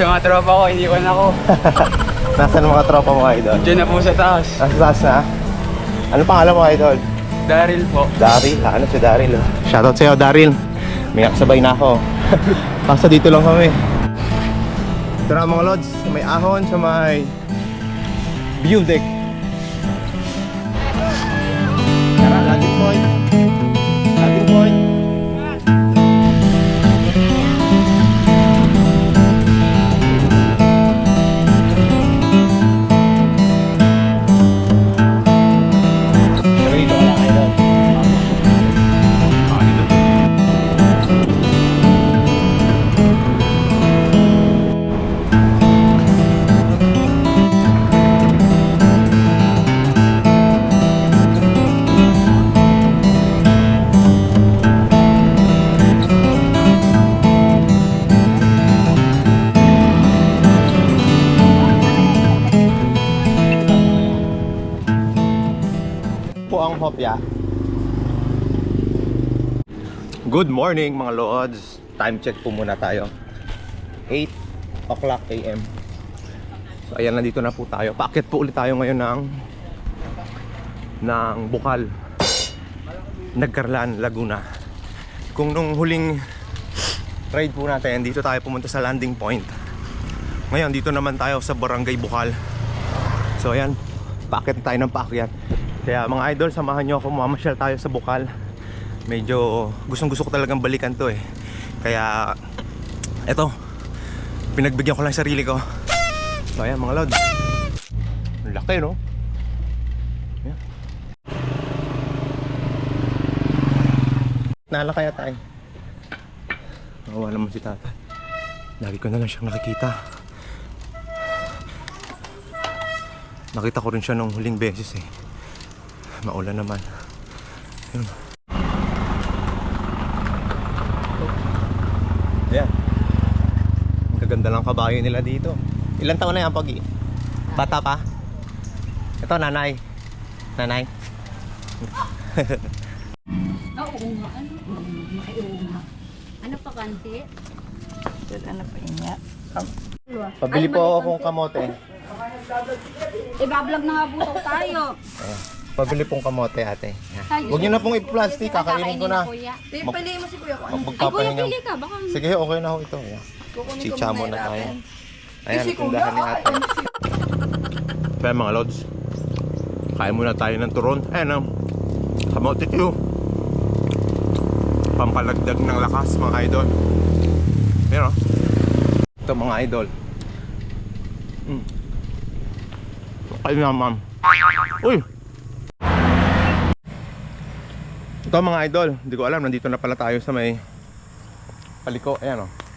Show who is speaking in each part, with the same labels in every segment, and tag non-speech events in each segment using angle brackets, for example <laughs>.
Speaker 1: Sa mga tropa ko, iniwan ako.
Speaker 2: Nasaan <laughs> mga tropa mo, idol?
Speaker 1: Diyan na po sa taas.
Speaker 2: Nasa taas na? Ano pangalan mo, idol?
Speaker 1: Daryl po.
Speaker 2: Daryl, ah, ano si Daryl? oh. Shoutout sa'yo, Daryl. May kasabay na ako. <laughs> Kaso dito lang kami. Na mga lods, may ahon sa may view deck. Tara, landing point. Good morning mga lords. Time check po muna tayo. 8 o'clock AM. So ayan, nandito na po tayo. Paakit po ulit tayo ngayon ng ng Bukal. Nagkarlan, Laguna. Kung nung huling ride po natin, dito tayo pumunta sa landing point. Ngayon, dito naman tayo sa Barangay Bukal. So ayan, paakit tayo ng paakyat. Kaya mga idol, samahan nyo ako, mamasyal tayo sa Bukal. Medyo gustong gusto ko talagang balikan to eh. Kaya, eto, pinagbigyan ko lang sarili ko. So ayan mga. Ang laki no? Ayan. Nala kaya tayo. Nawawa naman si tatay. Lagi ko na lang siyang nakikita. Nakita ko rin siya nung huling beses eh. Maulan naman. Yun. Yan. Ang gaganda lang kabayo nila dito. Ilan taon na yan, Pogi? Bata pa? Ito, nanay. Nanay.
Speaker 3: Oo nga, ano? Ay, oo nga. Ano pa kanti?
Speaker 4: Ano pa niya?
Speaker 2: Pabili po akong kamote.
Speaker 3: Ibablog na nga buto tayo.
Speaker 2: Ayan. Pabili pong kamote, ate. Huwag niyo na pong i-plastic, kakainin ko na.
Speaker 4: Pili mo si Kuya ko.
Speaker 3: Ay, kuya, pili ka. Baka
Speaker 2: Sige, okay na ho ito. Ayan.
Speaker 4: Kukunin ko
Speaker 2: Chicha
Speaker 4: muna
Speaker 2: muna
Speaker 4: yung
Speaker 2: tayo. Ayan, tindahan ni ate. Kaya mga lods, kaya muna tayo ng turon. Ayan ang kamote Q. Pampalagdag ng lakas mga idol. Ayan o. Ito mga idol. Mm. Ay naman. Uy! Ito mga idol, hindi ko alam, nandito na pala tayo sa may paliko. Ayan o.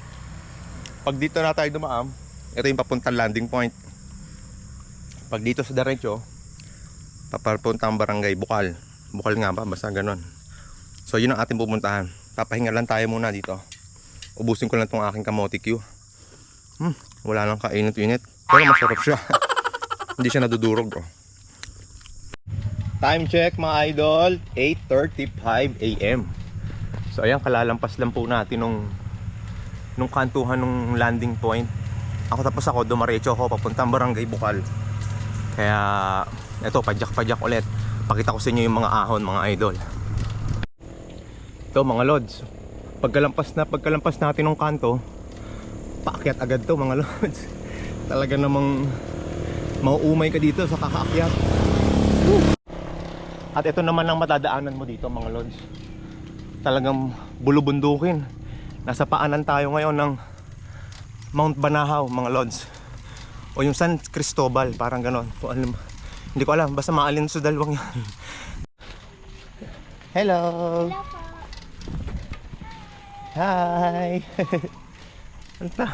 Speaker 2: Pag dito na tayo dumaam, ito yung papuntang landing point. Pag dito sa diretso, papapuntang barangay Bukal. Bukal nga ba? Basta ganon. So yun ang ating pupuntahan. Papahinga lang tayo muna dito. Ubusin ko lang tong aking kamote Q. Hmm, wala lang kainit-init. Pero masarap siya. <laughs> Hindi siya nadudurog. Oh. Time check mga idol, 8.35 a.m. So ayan, kalalampas lang po natin nung nung kantuhan nung landing point. Ako tapos ako, dumaretso ako papuntang barangay Bukal. Kaya eto, padyak-padyak ulit. Pakita ko sa inyo yung mga ahon, mga idol. Ito mga lods. Pagkalampas na pagkalampas natin ng kanto, paakyat agad to mga lods. <laughs> Talaga namang mauumay ka dito sa kakaakyat. At ito naman ang matadaanan mo dito mga lods. Talagang bulubundukin. Nasa paanan tayo ngayon ng Mount Banahaw mga lods. O yung San Cristobal, parang ganon. Kung alam, hindi ko alam, basta maalin sa dalawang yan. <laughs> Hello! Hi! <laughs> Anta,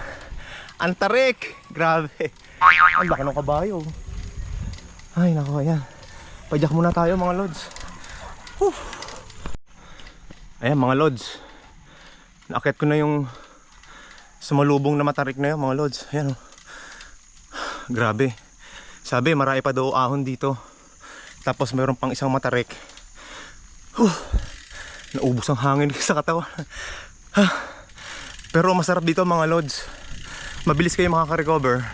Speaker 2: antarik! Grabe! Ang laki ng kabayo. Ay, nako, ayan. Padyak muna tayo mga lods. Whew. Ayan mga lods. Nakit ko na yung sumalubong na matarik na yun mga lods. Ayan oh. Grabe. Sabi marami pa daw ahon dito. Tapos meron pang isang matarik. Whew. Naubos ang hangin <laughs> sa katawan. Pero masarap dito mga lods. mabilis kayo makaka-recover.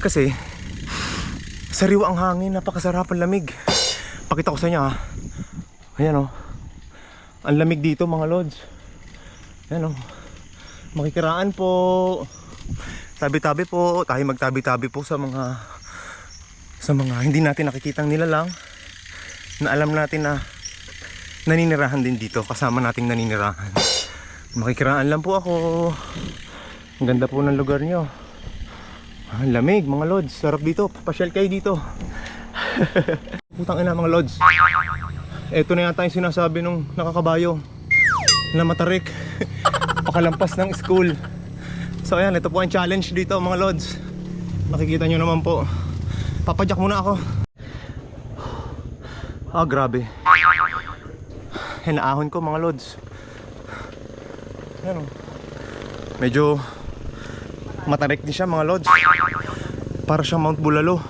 Speaker 2: Kasi, sariwa ang hangin, napakasarap ang lamig. Pakita ko sa inyo ha. Ayan o. Ang lamig dito mga lods. Ayan o. Makikiraan po. Tabi-tabi po. Tayo magtabi-tabi po sa mga sa mga hindi natin nakikitang nilalang na alam natin na naninirahan din dito kasama nating naninirahan. Makikiraan lang po ako. Ang ganda po ng lugar nyo. Ang lamig mga lods. Sarap dito. Pasyal kayo dito. <laughs> Putang ina mga lods. Ito na yata yung sinasabi nung nakakabayo na matarik. <laughs> Pakalampas ng school. So ayan, ito po ang challenge dito mga lods. Makikita nyo naman po. Papadyak muna ako. Ah, grabe. Hinaahon ko mga lods. Ayan o. Medyo matarik din siya mga lods. Para siyang Mount Bulalo.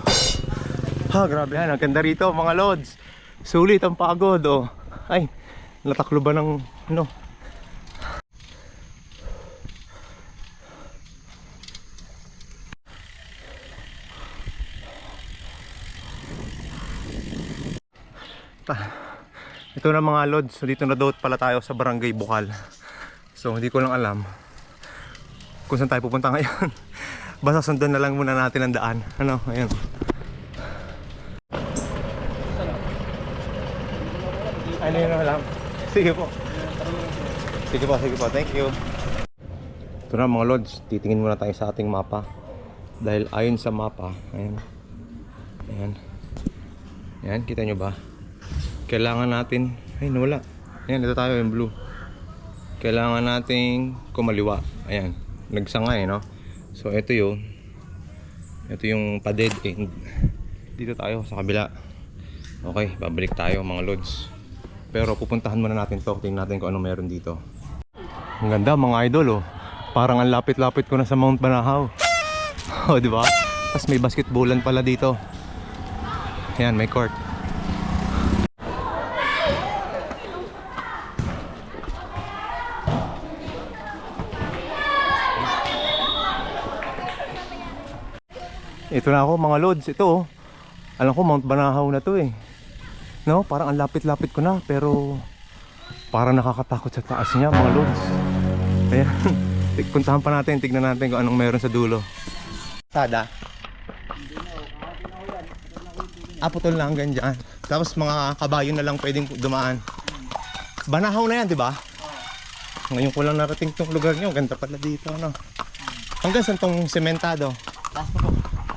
Speaker 2: Ha, grabe yan. Ang ganda rito mga lods. Sulit ang pagod oh. Ay, nataklo ba ng ano? Ito na mga lods. Dito na daw pala tayo sa Barangay Bukal. So, hindi ko lang alam kung saan tayo pupunta ngayon. <laughs> Basta sundan na lang muna natin ang daan. Ano, ayun. Ano yun alam? Sige po. Sige po, sige po. Thank you. Ito na mga lods, titingin muna tayo sa ating mapa. Dahil ayon sa mapa, ayan. Ayan. Ayan, kita nyo ba? Kailangan natin, ay nawala. Ayan, ito tayo yung blue. Kailangan nating kumaliwa. Ayan, nagsanga eh, no? So, ito yun. Ito yung pa-dead end. Dito tayo sa kabila. Okay, babalik tayo mga lods. Pero pupuntahan muna natin to. Tingnan natin kung ano meron dito. Ang ganda mga idol oh. Parang ang lapit-lapit ko na sa Mount Banahaw. <laughs> oh, di ba? Tapos may basketballan pala dito. Ayan, may court. Ito na ako mga lods. Ito oh. Alam ko Mount Banahaw na to eh. No, parang ang lapit-lapit ko na pero parang nakakatakot sa taas niya mga lods. Ayan. <laughs> Puntahan pa natin, tignan natin kung anong meron sa dulo. Tada. Ah, putol lang hanggang dyan. Tapos mga kabayo na lang pwedeng dumaan. Banahaw na yan, di ba? Ngayon ko lang narating tong lugar nyo. Ganda pala dito, ano? Hanggang saan tong sementado? Ah,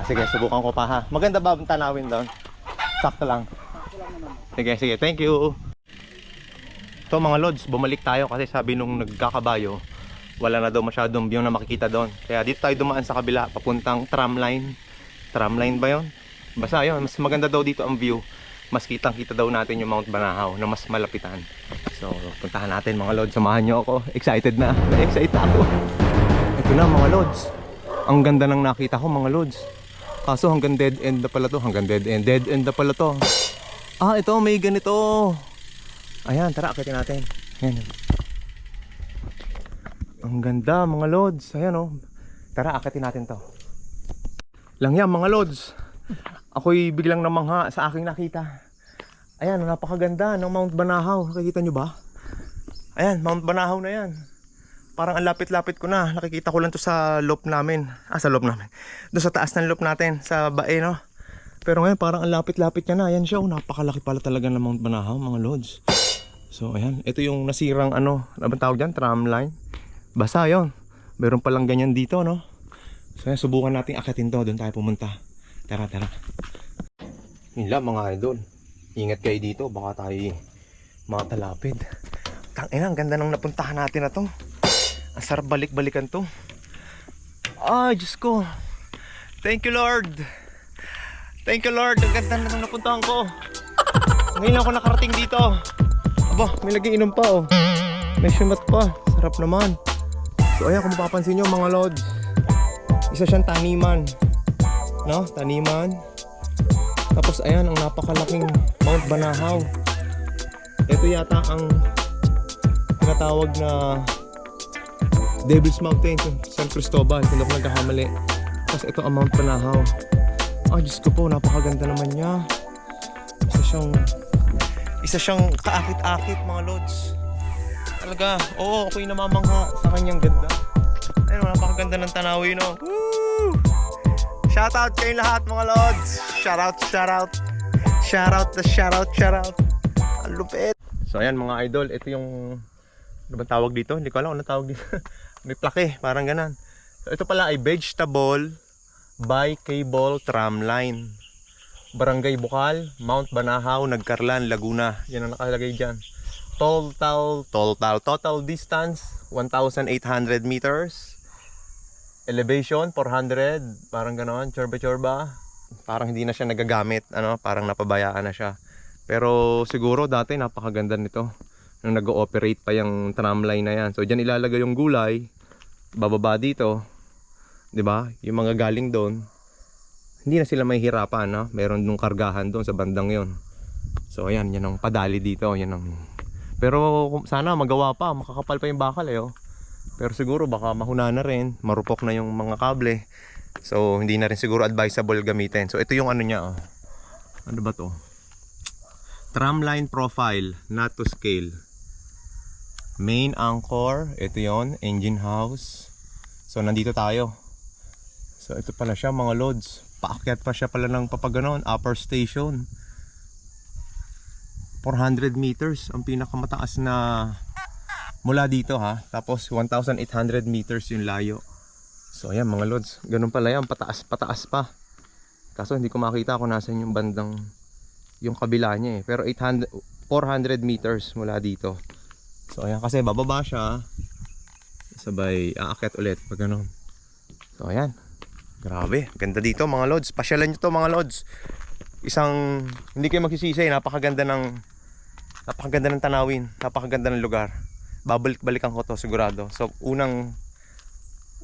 Speaker 2: sige, subukan ko pa ha. Maganda ba ang tanawin doon? Sakto lang. Sige, sige. Thank you. Ito mga lods, bumalik tayo kasi sabi nung nagkakabayo, wala na daw masyadong view na makikita doon. Kaya dito tayo dumaan sa kabila, papuntang tramline. Tramline ba yon? Basta yun, mas maganda daw dito ang view. Mas kitang kita daw natin yung Mount Banahaw na mas malapitan. So, puntahan natin mga lods. Samahan nyo ako. Excited na. Excited ako. Ito na mga lods. Ang ganda ng nakita ko mga lods. Kaso hanggang dead end na pala to. Hanggang dead end. Dead end na pala to. Ah, ito may ganito. Ayan, tara, akitin natin. Ayan. Ang ganda mga lods. Ayan oh. Tara, akitin natin to. Lang yan mga lods. Ako'y biglang namangha sa aking nakita. Ayan, napakaganda ng Mount Banahaw. Nakikita nyo ba? Ayan, Mount Banahaw na yan. Parang ang lapit-lapit ko na. Nakikita ko lang to sa loop namin. Ah, sa loop namin. Doon sa taas ng loop natin. Sa bae, no? Pero ngayon, parang ang lapit-lapit niya na. Ayan siya. Oh, napakalaki pala talaga ng Mount Banahaw, mga lods. So, ayan. Ito yung nasirang ano. Ano bang tawag dyan? Tramline. Basta yon. Meron palang ganyan dito, no? So, ayan, subukan natin akitin to. Doon tayo pumunta. Tara, tara. Yun mga idol. Ingat kayo dito. Baka tayo mga talapid. Tangina, ang ganda ng napuntahan natin na to. Sarap balik-balikan to. Ay, Diyos ko. Thank you, Lord. Thank you, Lord. Ang ganda na ng napuntahan ko. Ngayon ako nakarating dito. Aba, may laging inom pa, oh. May shumat pa. Sarap naman. So, ayan, kung mapapansin nyo, mga Lord. Isa siyang taniman. No? Taniman. Tapos, ayan, ang napakalaking Mount Banahaw. Ito yata ang tinatawag na Devil's Mountain, San Cristobal, kung ako nagkakamali. Tapos ito ang Mount Panahaw. Ay, Diyos ko po, napakaganda naman niya. Isa siyang, isa siyang kaakit-akit mga lods. Talaga, oo, ako'y namamangha sa kanyang ganda. Ayun, napakaganda ng tanawin, no? Woo! Shoutout kayong lahat mga lods! Shoutout, shoutout! Shoutout, the shoutout, shoutout! Ang lupit! So ayan mga idol, ito yung ano ba tawag dito? Hindi ko alam ano tawag dito. <laughs> May plake, parang ganan. So ito pala ay vegetable by cable tram line. Barangay Bukal, Mount Banahaw, Nagkarlan, Laguna. Yan ang nakalagay dyan. Total, total, total distance 1,800 meters. Elevation 400, parang ganoon, chorba-chorba. Parang hindi na siya nagagamit, ano, parang napabayaan na siya. Pero siguro dati napakaganda nito nung nag-ooperate pa yung tramline na yan. So diyan ilalagay yung gulay, bababa dito, 'di ba? Yung mga galing doon, hindi na sila mahihirapan, no? Meron nung kargahan doon sa bandang 'yon. So ayan, yan ang padali dito, yan ang Pero sana magawa pa, makakapal pa yung bakal eh, oh. Pero siguro baka mahuna na rin, marupok na yung mga kable. So hindi na rin siguro advisable gamitin. So ito yung ano niya, oh. Ano ba 'to? Tramline profile, not to scale. Main anchor, ito yon engine house. So nandito tayo. So ito pala siya mga loads. Paakyat pa siya pala ng papaganon, upper station. 400 meters ang pinakamataas na mula dito ha. Tapos 1,800 meters yung layo. So ayan mga loads, ganun pala yan, pataas pataas pa. Kaso hindi ko makita kung nasan yung bandang yung kabila niya eh. Pero 800, 400 meters mula dito. So ayan kasi bababa siya. Sabay aakyat ulit pag ganun. So ayan. Grabe, ganda dito mga lods. Pasyalan nyo to mga lods. Isang, hindi kayo magsisisi, napakaganda ng, napakaganda ng tanawin, napakaganda ng lugar. Babalik-balikan ko to sigurado. So unang,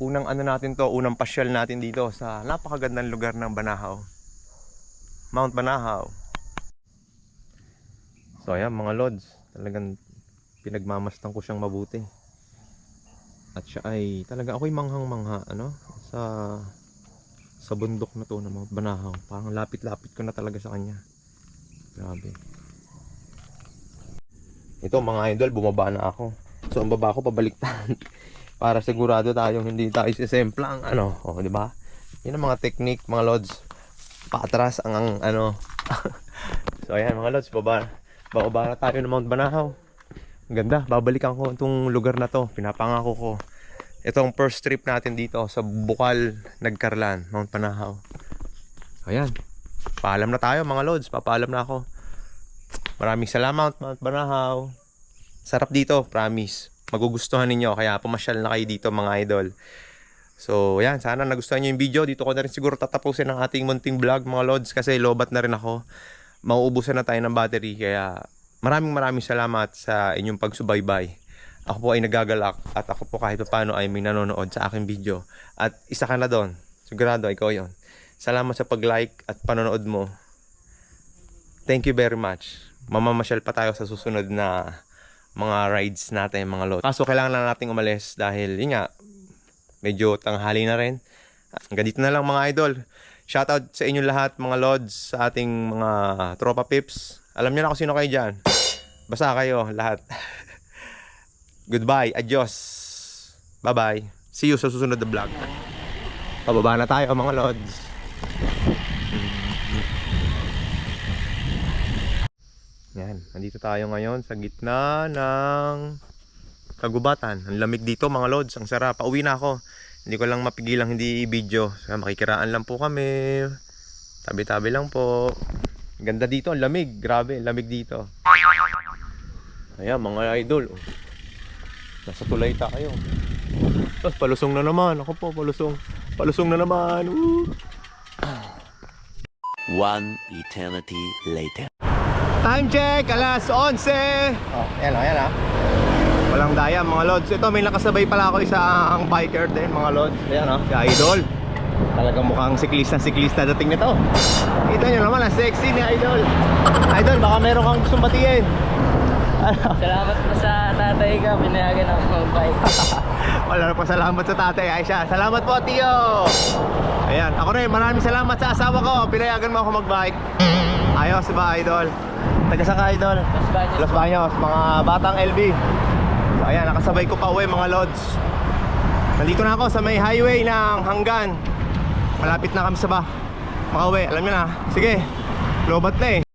Speaker 2: unang ano natin to, unang pasyal natin dito sa napakagandang lugar ng Banahaw. Mount Banahaw. So ayan mga lods, talagang pinagmamastan ko siyang mabuti. At siya ay talaga ako'y manghang-mangha ano sa sa bundok na to na Mount Banahaw. Parang lapit-lapit ko na talaga sa kanya. Grabe. Ito mga idol, bumaba na ako. So ang baba ko pabaliktad <laughs> para sigurado tayong hindi tayo sisempla ang ano, oh, di ba? Yun ang mga technique, mga lods. Paatras ang, ang ano. <laughs> so ayan mga lods, baba. Bababa na tayo ng Mount Banahaw. Ganda, babalikan ko itong lugar na to. Pinapangako ko. Itong first trip natin dito sa Bukal, Nagkarlan, Mount Panahaw. Ayan. Paalam na tayo mga lods. Papaalam na ako. Maraming salamat Mount Panahaw. Sarap dito, promise. Magugustuhan ninyo. Kaya pumasyal na kayo dito mga idol. So, ayan. Sana nagustuhan nyo yung video. Dito ko na rin siguro tatapusin ang ating munting vlog mga lods. Kasi lobat na rin ako. Mauubusan na tayo ng battery. Kaya maraming maraming salamat sa inyong pagsubaybay. Ako po ay nagagalak at ako po kahit paano ay may nanonood sa aking video. At isa ka na doon. Sigurado, ikaw yon. Salamat sa pag-like at panonood mo. Thank you very much. Mamamasyal pa tayo sa susunod na mga rides natin, mga lot. Kaso kailangan lang nating umalis dahil, yun nga, medyo tanghali na rin. Hanggang dito na lang mga idol. Shoutout sa inyo lahat mga lods sa ating mga tropa pips. Alam niyo na kung sino kayo dyan. Basta kayo lahat. <laughs> Goodbye. Adios. Bye-bye. See you sa susunod na vlog. Pababa na tayo mga lods. Yan. Nandito tayo ngayon sa gitna ng kagubatan. Ang lamig dito mga lods. Ang sarap. Pauwi na ako. Hindi ko lang mapigilang hindi i-video. So, makikiraan lang po kami. Tabi-tabi lang po. Ganda dito. Ang lamig. Grabe. Lamig dito. Ayan mga idol. oh. Nasa tulay tayo. Tapos palusong na naman. Ako po, palusong. Palusong na naman. Woo!
Speaker 5: One eternity later.
Speaker 2: Time check, alas 11. Oh, ayan o, ayan ah. Walang daya mga lods. Ito, may nakasabay pala ako isang biker din mga lods. Ayan o, si Idol. Talagang mukhang siklista-siklista dating nito. Kita nyo naman, ang sexy ni Idol. Idol, baka meron kang gustong batiin.
Speaker 1: Salamat po sa tatay ka. Pinayagan ako mag-bike. <laughs>
Speaker 2: Wala na po salamat sa tatay Aisha. Salamat po, Tio! Ayan, ako rin, maraming salamat sa asawa ko. Pinayagan mo ako mag-bike. Ayos ba, idol? Taga sa ka, idol?
Speaker 1: Los Baños.
Speaker 2: Los Baños, mga batang LB. Ayan, nakasabay ko pa uwi, mga lods. Nandito na ako sa may highway ng Hanggan. Malapit na kami sa ba. Makauwi, alam nyo na. Sige, lobat na eh.